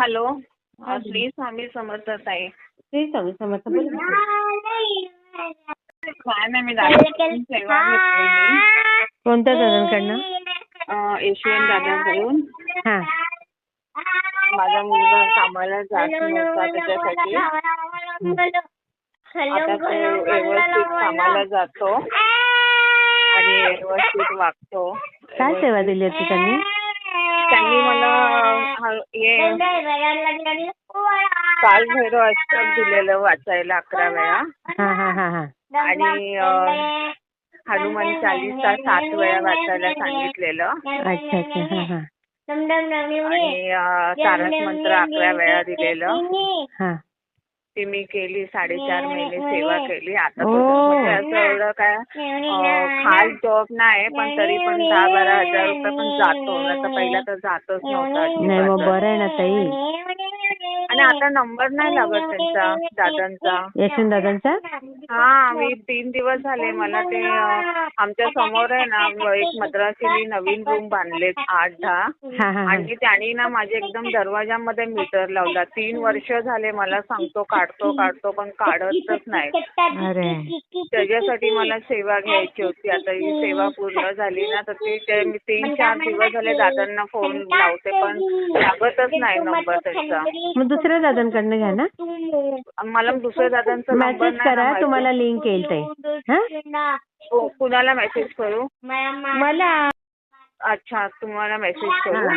Hello. Shri Swami Samarth ताई. श्री स्वामी समर्थ. काय नाही मी कोणत्या दादांकडनं? यशवंत दादाकडून. हा. माझा मुलगा कामाला जात नव्हता त्याच्यासाठी. आता तो व्यवस्थित कामाला जातो. आणि व्यवस्थित वागतो. काय सेवा दिली होती त्यांनी? त्यांनी मला काल भैरव अष्टक दिलेलं वाचायला अकरा वेळा. हा हा हा हा. आणि अ, हनुमान चालीसा सात वेळा वाचायला सांगितलेलं. अच्छा अच्छा हा हा. आणि अ, तारक मंत्र अकरा वेळा दिलेलं. हा. ती मी केली साडेचार महिने सेवा केली. आता. तो म्हणजे असं एवढं काय अ, खास जॉब नाही पण तरी पण दहा बारा हजार रुपये पण जातो. आता पहिला तर जातच नव्हता नाही. मग अजिबातच. बरं आहे ना ताई. आणि आता नंबर नाही लागत त्यांचा दादांचा. यशवंत दादांचा हा मी तीन दिवस झाले मला ते आमच्यासमोर आहे ना एक मद्रासीने नवीन रूम बांधलेत आठ दहा. हा हा हा. आणि त्यांनी ना माझ्या एकदम दरवाजामध्ये मीटर लावला. तीन वर्ष झाले मला सांगतो काढतो काढतो पण काढतच नाही अरे. त्याच्यासाठी मला सेवा घ्यायची होती. आता ही सेवा पूर्ण झाली ना तर ते ते मी तीन चार दिवस झाले दादांना फोन लावते पण लागतच नाही नंबर त्यांचा. मग दुसऱ्या दादांकडनं घ्या ना. मला दुसऱ्या दादांचा नंबर मेसेज नाही करा ना तुम्हाला. लिंक येईल ताई हा? कुणाला मेसेज करू? मला. अच्छा तुम्हाला मेसेज करू.